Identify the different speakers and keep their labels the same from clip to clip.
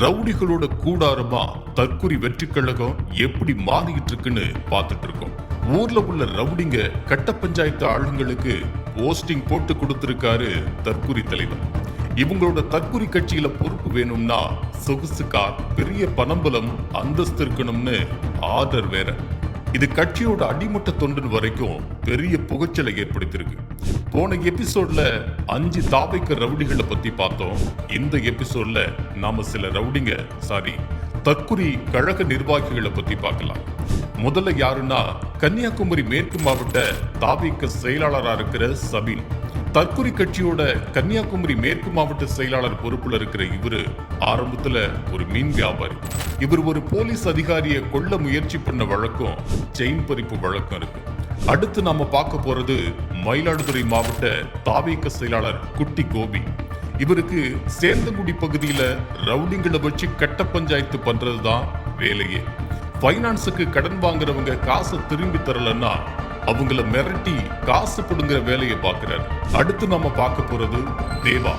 Speaker 1: ரவுடிகளோட கூடாரமா தற்குறி வெற்றி கழகம் எப்படி மாறிக்கிட்டு இருக்குன்னு பார்த்துட்டு இருக்கோம் ஊர்ல உள்ள ரவுடிங்க கட்ட பஞ்சாயத்து ஆளுங்களுக்கு போஸ்டிங் போட்டு கொடுத்திருக்காரு தற்குறி தலைவர். இவங்களோட தற்குறி கட்சியில பொறுப்பு வேணும்னா சொகுசு கார் பெரிய பணம்பலம் அந்தஸ்து இருக்கணும்னு ஆர்டர் வேற. இது கட்சியோட அடிமட்ட தொண்டன் வரைக்கும் பெரிய புகைச்சலை ஏற்படுத்தியிருக்கு. போன எபிசோட்ல அஞ்சு தாவைக்க ரவுடிகளை பத்தி பார்த்தோம். இந்த எபிசோட்ல நாம சில ரவுடிங்க சாரி தற்குறி கழக நிர்வாகிகளை பத்தி பார்க்கலாம். முதல்ல யாருன்னா கன்னியாகுமரி மேற்கு மாவட்ட தாவிக்க செயலாளரா இருக்கிற சபீன். தற்குறி கட்சியோட கன்னியாகுமரி மேற்கு மாவட்ட செயலாளர் பொறுப்புல இருக்கிற இவரு ஆரம்பத்துல ஒரு மீன் வியாபாரி. இவர் ஒரு போலீஸ் அதிகாரியை கொல்ல முயற்சி பண்ண வழக்கம் செயின் பறிப்பு வழக்கம் இருக்கு. அடுத்து நாம பார்க்க போறது மயிலாடுதுறை மாவட்ட தாவேக்க செயலாளர் குட்டி கோபி. இவருக்கு சேந்தங்குடி பகுதியில ரவுடிங்களை வச்சு கட்ட பஞ்சாயத்து பண்றதுதான் வேலையே. ஃபைனான்ஸுக்கு கடன் வாங்குறவங்க காசை திரும்பி தரலன்னா அவங்கள மிரட்டி காசு பிடுங்குற வேலையை பார்க்கிறார். அடுத்து நாம பார்க்க போறது தேவா.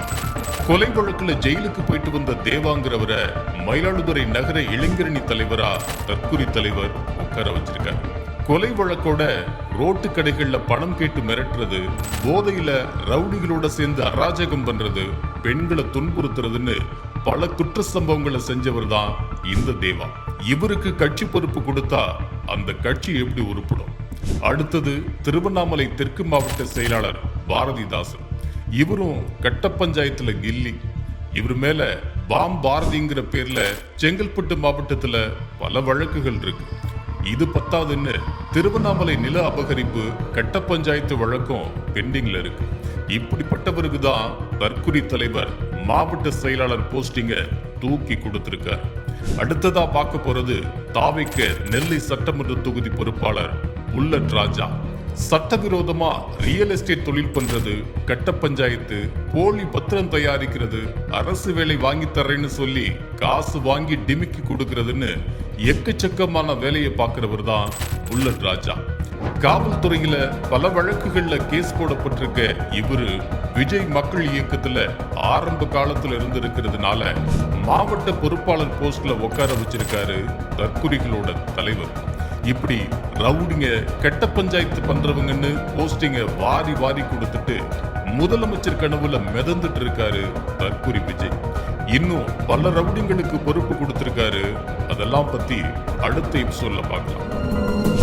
Speaker 1: கொலை வழக்குல ஜெயிலுக்கு போயிட்டு வந்த தேவாங்கிறவரை மயிலாடுதுறை நகர இளைஞரணி தலைவரா தற்கூரி தலைவர் உட்கார வச்சிருக்காரு. கொலை வழக்கோட ரோட்டு கடைகள்ல பணம் கேட்டு மிரட்டுறது போதையில ரவுடிகளோட சேர்ந்து அராஜகம் பண்றது பெண்களை துன்புறுத்துறதுன்னு பல குற்ற சம்பவங்களை செஞ்சவர் தான் இந்த தேவா. இவருக்கு கட்சி பொறுப்பு கொடுத்தா அந்த கட்சி எப்படி உருப்படும்? அடுத்தது திருவண்ணாமலை தெற்கு மாவட்ட செயலாளர் பாரதிதாசன். இவரும் கட்ட பஞ்சாயத்துல கில்லி. இவர் மேல பாம் பாரதிங்கிற பேர்ல செங்கல்பட்டு மாவட்டத்துல பல வழக்குகள் இருக்கு. இது பத்தாதுன்னு திருவண்ணாமலை நில அபகரிப்பு கட்ட பஞ்சாயத்து வழக்கம் பெண்டிங்ல இருக்கு. இப்படிப்பட்டவருக்கு தான் தற்குறி தலைவர் மாவட்ட செயலாளர் போஸ்டிங்க தூக்கி கொடுத்திருக்கார். அடுத்ததா பார்க்க போறது தாவைக்க நெல்லை சட்டமன்ற தொகுதி பொறுப்பாளர் புல்லட் ராஜா. சட்டவிரோதமா ரியல் எஸ்டேட் தொழில் பண்றது கட்ட பஞ்சாயத்து போலி பத்திரம் தயாரிக்கிறது அரசு வேலை வாங்கி தர்றேன்னு சொல்லி காசு வாங்கி டிமிக்கி கொடுக்கறதுன்னு எக்கச்சக்கமான வேலையை பார்க்கிறவர் தான் புல்லட் ராஜா. காவல்துறையில பல வழக்குகள்ல கேஸ் போடப்பட்டிருக்க இவரு விஜய் மக்கள் இயக்கத்துல ஆரம்ப காலத்துல இருந்திருக்கிறதுனால மாவட்ட பொறுப்பாளர் போஸ்ட்ல உட்கார வச்சிருக்காரு தற்குறிகளோட தலைவர். இப்படி ரவுடிங்க கெட்ட பஞ்சாயத்து பண்றவங்கன்னு போஸ்டிங்க வாரி வாரி கொடுத்துட்டு முதலமைச்சர் கனவுல மிதந்துட்டு இருக்காரு தற்கூரி விஜய். இன்னும் பல ரவுடிங்களுக்கு பொறுப்பு கொடுத்திருக்காரு. அதெல்லாம் பத்தி அடுத்த எபிசோட்ல பார்க்கலாம்.